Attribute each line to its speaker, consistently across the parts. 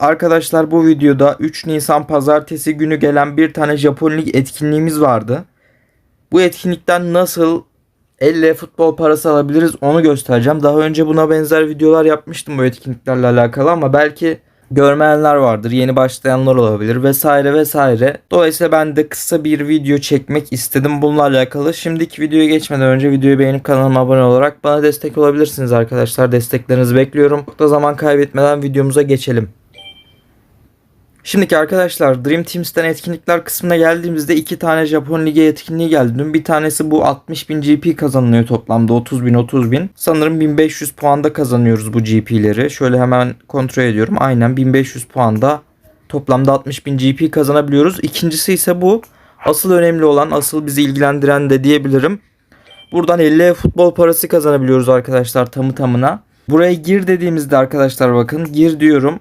Speaker 1: Arkadaşlar bu videoda 3 Nisan pazartesi günü gelen bir tane Japon Lig etkinliğimiz vardı. Bu etkinlikten nasıl elle futbol parası alabiliriz onu göstereceğim. Daha önce buna benzer videolar yapmıştım bu etkinliklerle alakalı ama belki görmeyenler vardır, yeni başlayanlar olabilir vesaire vesaire. Dolayısıyla ben de kısa bir video çekmek istedim bununla alakalı. Şimdiki videoya geçmeden önce videoyu beğenip kanalıma abone olarak bana destek olabilirsiniz arkadaşlar. Desteklerinizi bekliyorum. Çok da zaman kaybetmeden videomuza geçelim. Şimdiki arkadaşlar Dream Teams'ten etkinlikler kısmına geldiğimizde iki tane Japon Ligi etkinliği geldi. Dün bir tanesi bu 60.000 GP kazanılıyor toplamda 30.000 30.000. Sanırım 1500 puanda kazanıyoruz bu GP'leri. Şöyle hemen kontrol ediyorum. Aynen 1500 puanda toplamda 60.000 GP kazanabiliyoruz. İkincisi ise bu. Asıl önemli olan, asıl bizi ilgilendiren de diyebilirim. Buradan 50 futbol parası kazanabiliyoruz arkadaşlar tamı tamına. Buraya gir dediğimizde arkadaşlar bakın gir diyorum.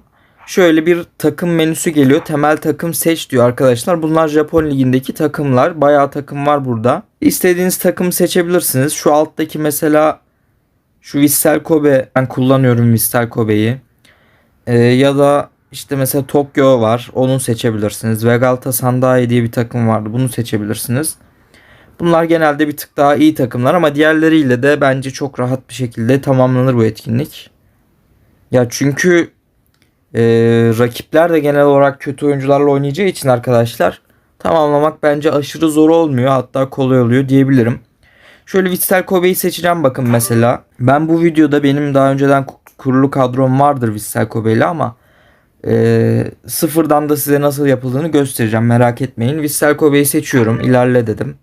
Speaker 1: Şöyle bir takım menüsü geliyor. Temel takım seç diyor arkadaşlar. Bunlar Japon ligindeki takımlar. Bayağı takım var burada. İstediğiniz takımı seçebilirsiniz. Şu alttaki mesela şu Vissel Kobe ben kullanıyorum Vissel Kobe'yi. Ee, ya da işte mesela Tokyo var. Onu seçebilirsiniz. Vegalta Sandai diye bir takım vardı. Bunu seçebilirsiniz. Bunlar genelde bir tık daha iyi takımlar ama diğerleriyle de bence çok rahat bir şekilde tamamlanır bu etkinlik. Ya çünkü e, rakipler de genel olarak kötü oyuncularla oynayacağı için arkadaşlar tamamlamak bence aşırı zor olmuyor. Hatta kolay oluyor diyebilirim. Şöyle Vissel Kobe'yi seçeceğim bakın mesela. Ben bu videoda benim daha önceden kurulu kadrom vardır Vissel Kobe ama e, sıfırdan da size nasıl yapıldığını göstereceğim. Merak etmeyin. Vissel Kobe'yi seçiyorum. İlerle dedim.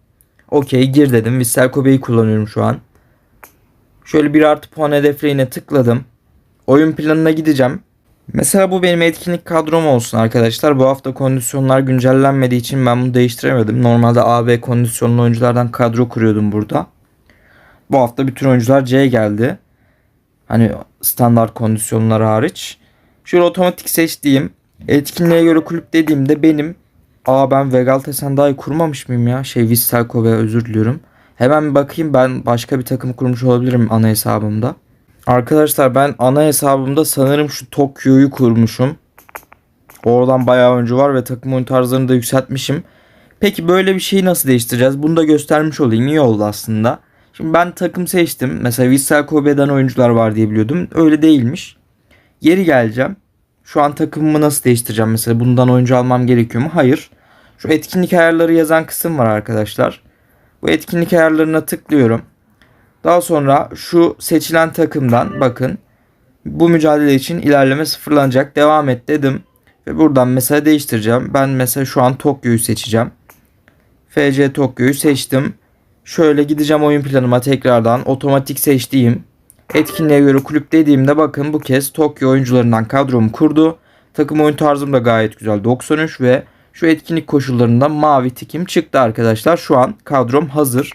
Speaker 1: Okey gir dedim. Vissel Kobe'yi kullanıyorum şu an. Şöyle bir artı puan hedefleyine tıkladım. Oyun planına gideceğim. Mesela bu benim etkinlik kadrom olsun arkadaşlar. Bu hafta kondisyonlar güncellenmediği için ben bunu değiştiremedim. Normalde AB kondisyonlu oyunculardan kadro kuruyordum burada. Bu hafta bütün oyuncular C geldi. Hani standart kondisyonlar hariç. Şöyle otomatik seçtiğim etkinliğe göre kulüp dediğimde benim Aa ben Vegalta Sendai kurmamış mıyım ya? Şey Vissel Kobe özür diliyorum. Hemen bir bakayım ben başka bir takım kurmuş olabilirim ana hesabımda. Arkadaşlar ben ana hesabımda sanırım şu Tokyo'yu kurmuşum. Oradan bayağı oyuncu var ve takım oyun tarzlarını da yükseltmişim. Peki böyle bir şeyi nasıl değiştireceğiz? Bunu da göstermiş olayım. İyi oldu aslında. Şimdi ben takım seçtim. Mesela Vissel Kobe'den oyuncular var diye biliyordum. Öyle değilmiş. Geri geleceğim. Şu an takımımı nasıl değiştireceğim? Mesela bundan oyuncu almam gerekiyor mu? Hayır. Şu etkinlik ayarları yazan kısım var arkadaşlar. Bu etkinlik ayarlarına tıklıyorum. Daha sonra şu seçilen takımdan bakın bu mücadele için ilerleme sıfırlanacak. Devam et dedim. Ve buradan mesela değiştireceğim. Ben mesela şu an Tokyo'yu seçeceğim. FC Tokyo'yu seçtim. Şöyle gideceğim oyun planıma tekrardan. Otomatik seçtiğim etkinliğe göre kulüp dediğimde bakın bu kez Tokyo oyuncularından kadromu kurdu. Takım oyun tarzım da gayet güzel 93 ve şu etkinlik koşullarından mavi tikim çıktı arkadaşlar. Şu an kadrom hazır.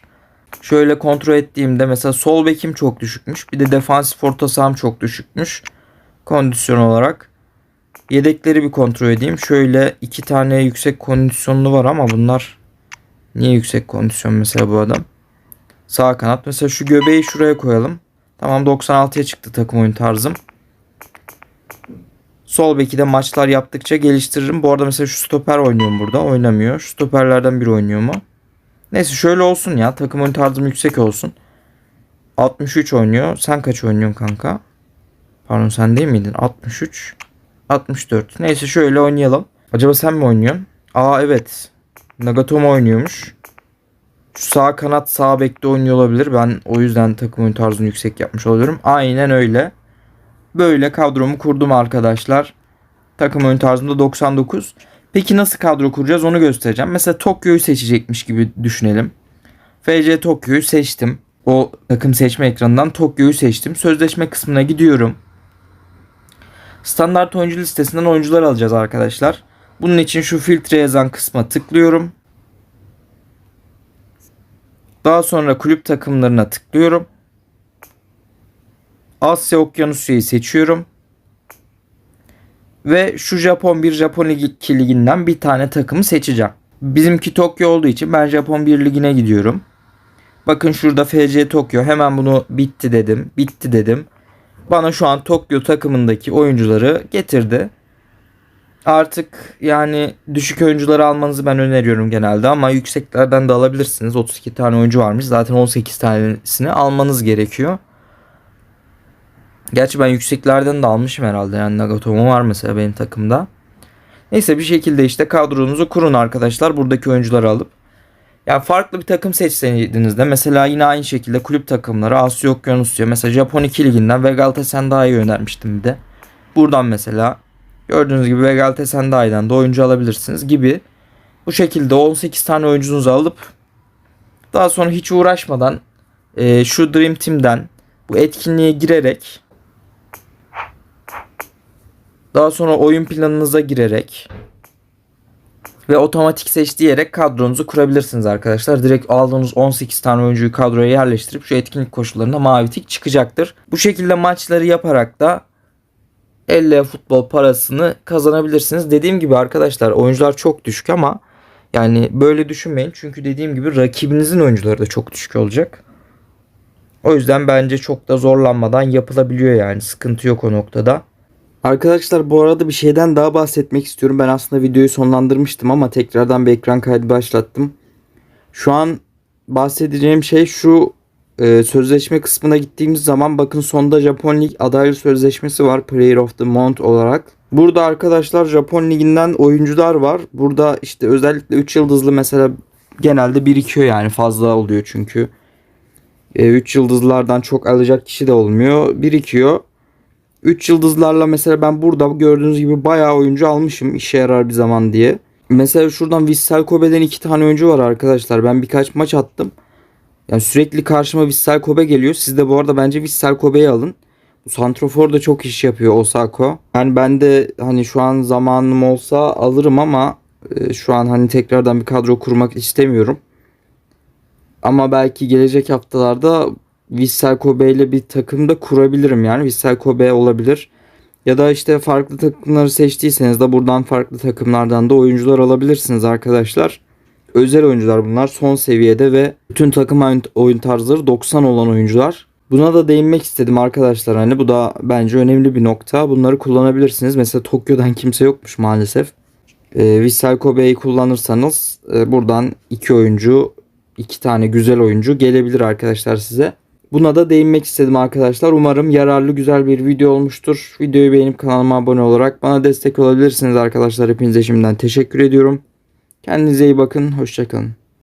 Speaker 1: Şöyle kontrol ettiğimde mesela sol bekim çok düşükmüş. Bir de defansif orta saham çok düşükmüş. Kondisyon olarak. Yedekleri bir kontrol edeyim. Şöyle iki tane yüksek kondisyonlu var ama bunlar niye yüksek kondisyon mesela bu adam? Sağ kanat. Mesela şu göbeği şuraya koyalım. Tamam 96'ya çıktı takım oyun tarzım. Sol beki de maçlar yaptıkça geliştiririm. Bu arada mesela şu stoper oynuyor mu burada? Oynamıyor. Şu stoperlerden biri oynuyor mu? Neyse şöyle olsun ya. Takım oyun tarzım yüksek olsun. 63 oynuyor. Sen kaç oynuyorsun kanka? Pardon sen değil miydin? 63. 64. Neyse şöyle oynayalım. Acaba sen mi oynuyorsun? Aa evet. Nagatomo oynuyormuş. Şu sağ kanat sağ bekte oynuyor olabilir. Ben o yüzden takım oyun tarzını yüksek yapmış oluyorum. Aynen öyle. Böyle kadromu kurdum arkadaşlar. Takım oyun tarzımda 99. Peki nasıl kadro kuracağız onu göstereceğim. Mesela Tokyo'yu seçecekmiş gibi düşünelim. FC Tokyo'yu seçtim. O takım seçme ekranından Tokyo'yu seçtim. Sözleşme kısmına gidiyorum. Standart oyuncu listesinden oyuncular alacağız arkadaşlar. Bunun için şu filtre yazan kısma tıklıyorum. Daha sonra kulüp takımlarına tıklıyorum. Asya Okyanusya'yı seçiyorum. Ve şu Japon 1 Japon 2 liginden bir tane takımı seçeceğim. Bizimki Tokyo olduğu için ben Japon 1 ligine gidiyorum. Bakın şurada FC Tokyo. Hemen bunu bitti dedim. Bitti dedim. Bana şu an Tokyo takımındaki oyuncuları getirdi. Artık yani düşük oyuncuları almanızı ben öneriyorum genelde ama yükseklerden de alabilirsiniz. 32 tane oyuncu varmış. Zaten 18 tanesini almanız gerekiyor. Gerçi ben yükseklerden de almışım herhalde. Yani Nagatomo var mesela benim takımda. Neyse bir şekilde işte kadronuzu kurun arkadaşlar. Buradaki oyuncuları alıp. Yani farklı bir takım seçseydiniz de mesela yine aynı şekilde kulüp takımları Asya Okyanusya mesela Japon 2 liginden Vegalta Sendai'yi önermiştim bir de. Buradan mesela gördüğünüz gibi Vegalta Sendai'den de oyuncu alabilirsiniz gibi. Bu şekilde 18 tane oyuncunuzu alıp daha sonra hiç uğraşmadan e, şu Dream Team'den bu etkinliğe girerek daha sonra oyun planınıza girerek ve otomatik seç diyerek kadronuzu kurabilirsiniz arkadaşlar. Direkt aldığınız 18 tane oyuncuyu kadroya yerleştirip şu etkinlik koşullarında mavi tik çıkacaktır. Bu şekilde maçları yaparak da elle futbol parasını kazanabilirsiniz. Dediğim gibi arkadaşlar oyuncular çok düşük ama yani böyle düşünmeyin. Çünkü dediğim gibi rakibinizin oyuncuları da çok düşük olacak. O yüzden bence çok da zorlanmadan yapılabiliyor yani. Sıkıntı yok o noktada. Arkadaşlar bu arada bir şeyden daha bahsetmek istiyorum. Ben aslında videoyu sonlandırmıştım ama tekrardan bir ekran kaydı başlattım. Şu an bahsedeceğim şey şu e, sözleşme kısmına gittiğimiz zaman bakın sonda Japon Lig adaylı sözleşmesi var Player of the Month olarak. Burada arkadaşlar Japon Ligi'nden oyuncular var. Burada işte özellikle 3 yıldızlı mesela genelde birikiyor yani fazla oluyor çünkü. 3 yıldızlardan çok alacak kişi de olmuyor. Birikiyor. 3 yıldızlarla mesela ben burada gördüğünüz gibi bayağı oyuncu almışım işe yarar bir zaman diye. Mesela şuradan Vissel Kobe'den 2 tane oyuncu var arkadaşlar. Ben birkaç maç attım. Yani sürekli karşıma Vissel Kobe geliyor. Siz de bu arada bence Vissel Kobe'yi alın. Santrofor da çok iş yapıyor Osako. Yani ben de hani şu an zamanım olsa alırım ama e, şu an hani tekrardan bir kadro kurmak istemiyorum. Ama belki gelecek haftalarda Vissel Kobe ile bir takım da kurabilirim yani. Vissel Kobe olabilir. Ya da işte farklı takımları seçtiyseniz de buradan farklı takımlardan da oyuncular alabilirsiniz arkadaşlar. Özel oyuncular bunlar son seviyede ve bütün takım oyun- tarzları 90 olan oyuncular. Buna da değinmek istedim arkadaşlar. Hani bu da bence önemli bir nokta. Bunları kullanabilirsiniz. Mesela Tokyo'dan kimse yokmuş maalesef. E, Vissel Kobe'yi kullanırsanız e, buradan iki oyuncu, iki tane güzel oyuncu gelebilir arkadaşlar size. Buna da değinmek istedim arkadaşlar. Umarım yararlı güzel bir video olmuştur. Videoyu beğenip kanalıma abone olarak bana destek olabilirsiniz arkadaşlar. Hepinize şimdiden teşekkür ediyorum. Kendinize iyi bakın. Hoşçakalın.